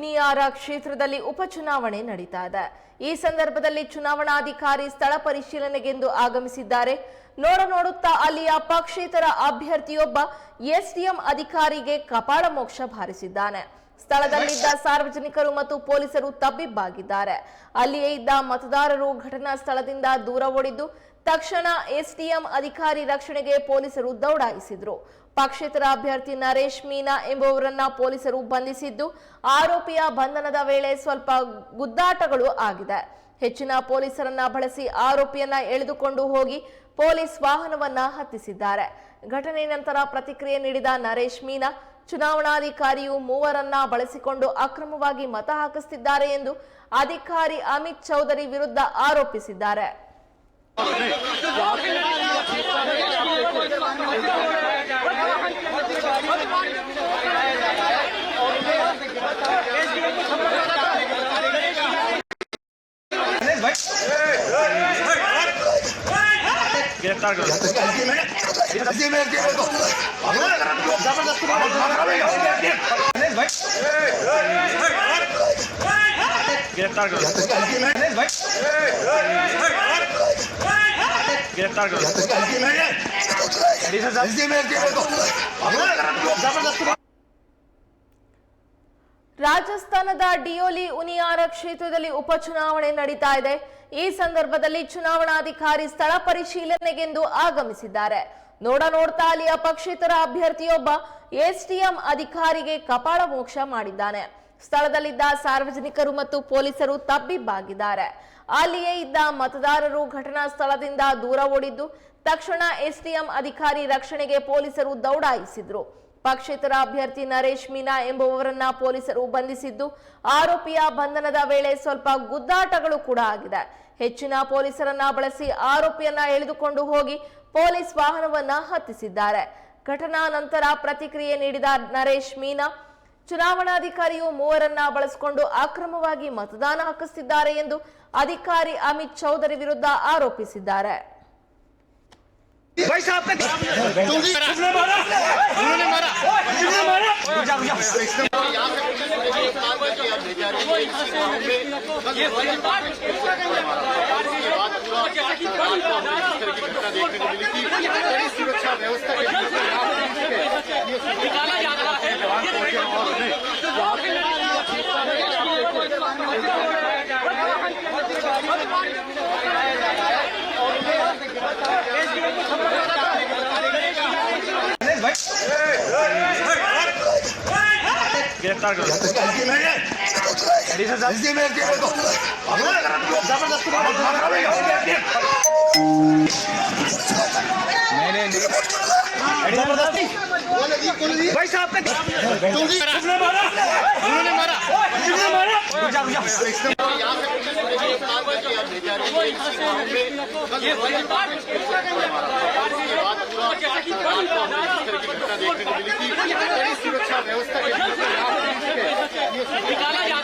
ಹುನಿಯಾರ ಕ್ಷೇತ್ರದಲ್ಲಿ ಉಪಚುನಾವಣೆ ನಡೀತಾ ಇದೆ. ಈ ಸಂದರ್ಭದಲ್ಲಿ ಚುನಾವಣಾಧಿಕಾರಿ ಸ್ಥಳ ಪರಿಶೀಲನೆಗೆಂದು ಆಗಮಿಸಿದ್ದಾರೆ. ನೋಡ ನೋಡುತ್ತಾ ಅಲ್ಲಿಯ ಪಕ್ಷೇತರ ಅಭ್ಯರ್ಥಿಯೊಬ್ಬ ಎಸ್ಡಿಎಂ ಅಧಿಕಾರಿಗೆ ಕಪಾಳ ಮೋಕ್ಷ ಭಾರಿಸಿದ್ದಾನೆ ಸ್ಥಳದಲ್ಲಿದ್ದ ಸಾರ್ವಜನಿಕರು ಮತ್ತು ಪೊಲೀಸರು ತಬ್ಬಿಬ್ಬಾಗಿದ್ದಾರೆ. ಅಲ್ಲಿಯೇ ಇದ್ದ ಮತದಾರರು ಘಟನಾ ಸ್ಥಳದಿಂದ ದೂರ ಓಡಿದ್ದು ತಕ್ಷಣ ಎಸ್ಡಿಎಂ ಅಧಿಕಾರಿ ರಕ್ಷಣೆಗೆ ಪೊಲೀಸರು ದೌಡಾಯಿಸಿದ್ರು. ಪಕ್ಷೇತರ ಅಭ್ಯರ್ಥಿ ನರೇಶ್ ಮೀನಾ ಎಂಬುವರನ್ನ ಪೊಲೀಸರು ಬಂಧಿಸಿದ್ದು, ಆರೋಪಿಯ ಬಂಧನದ ವೇಳೆ ಸ್ವಲ್ಪ ಗುದ್ದಾಟಗಳು ಆಗಿದೆ. ಹೆಚ್ಚಿನ ಪೊಲೀಸರನ್ನ ಬಳಸಿ ಆರೋಪಿಯನ್ನ ಎಳೆದುಕೊಂಡು ಹೋಗಿ ಪೊಲೀಸ್ ವಾಹನವನ್ನ ಹತ್ತಿಸಿದ್ದಾರೆ. ಘಟನೆ ನಂತರ ಪ್ರತಿಕ್ರಿಯೆ ನೀಡಿದ ನರೇಶ್ ಮೀನಾ, ಚುನಾವಣಾಧಿಕಾರಿಯು ಮೂವರನ್ನ ಬಳಸಿಕೊಂಡು ಅಕ್ರಮವಾಗಿ ಮತ ಹಾಕಿಸುತ್ತಿದ್ದಾರೆ ಎಂದು ಅಧಿಕಾರಿ ಅಮಿತ್ ಚೌಧರಿ ವಿರುದ್ಧ ಆರೋಪಿಸಿದ್ದಾರೆ. गिरफ़्तार करो। गिरफ़्तार करो ಗಿರಫ್ತಾರ್ ರಾಜಸ್ಥಾನದ ಡಿಯೋಲಿ ಉನಿಯಾರ ಕ್ಷೇತ್ರದಲ್ಲಿ ಉಪಚುನಾವಣೆ ನಡೀತಾ ಇದೆ. ಈ ಸಂದರ್ಭದಲ್ಲಿ ಚುನಾವಣಾಧಿಕಾರಿ ಸ್ಥಳ ಪರಿಶೀಲನೆಗೆಂದು ಆಗಮಿಸಿದ್ದಾರೆ. ನೋಡ ನೋಡ್ತಾ ಅಲ್ಲಿಯ ಪಕ್ಷೇತರ ಅಭ್ಯರ್ಥಿಯೊಬ್ಬ ಎಸ್ಟಿಎಂ ಅಧಿಕಾರಿಗೆ ಕಪಾಳ ಮೋಕ್ಷ ಮಾಡಿದ್ದಾನೆ. ಸ್ಥಳದಲ್ಲಿದ್ದ ಸಾರ್ವಜನಿಕರು ಮತ್ತು ಪೊಲೀಸರು ತಬ್ಬಿಬ್ಬಾಗಿದ್ದಾರೆ. ಅಲ್ಲಿಯೇ ಇದ್ದ ಮತದಾರರು ಘಟನಾ ಸ್ಥಳದಿಂದ ದೂರ ಓಡಿದ್ದು, ತಕ್ಷಣ ಎಸ್ಡಿಎಂ ಅಧಿಕಾರಿ ರಕ್ಷಣೆಗೆ ಪೊಲೀಸರು ದೌಡಾಯಿಸಿದ್ರು. ಪಕ್ಷೇತರ ಅಭ್ಯರ್ಥಿ ನರೇಶ್ ಮೀನಾ ಎಂಬುವವರನ್ನ ಪೊಲೀಸರು ಬಂಧಿಸಿದ್ದು, ಆರೋಪಿಯ ಬಂಧನದ ವೇಳೆ ಸ್ವಲ್ಪ ಗುದ್ದಾಟಗಳು ಕೂಡ ಆಗಿದೆ. ಹೆಚ್ಚಿನ ಪೊಲೀಸರನ್ನ ಬಳಸಿ ಆರೋಪಿಯನ್ನ ಎಳೆದುಕೊಂಡು ಹೋಗಿ ಪೊಲೀಸ್ ವಾಹನವನ್ನ ಹತ್ತಿಸಿದ್ದಾರೆ. ಘಟನಾ ನಂತರ ಪ್ರತಿಕ್ರಿಯೆ ನೀಡಿದ ನರೇಶ್ ಮೀನಾ ಚುನಾವಣಾಧಿಕಾರಿಯು ಮೂವರನ್ನ ಬಳಸಿಕೊಂಡು ಅಕ್ರಮವಾಗಿ ಮತದಾನ ಹಾಕಿಸುತ್ತಿದ್ದಾರೆ ಎಂದು ಅಧಿಕಾರಿ ಅಮಿತ್ ಚೌಧರಿ ವಿರುದ್ಧ ಆರೋಪಿಸಿದ್ದಾರೆ भाई साहब गिरफ़्तार करो भाई साहब का तुमने मारा उन्होंने मारा किसने मारा रुक जा निकाला जा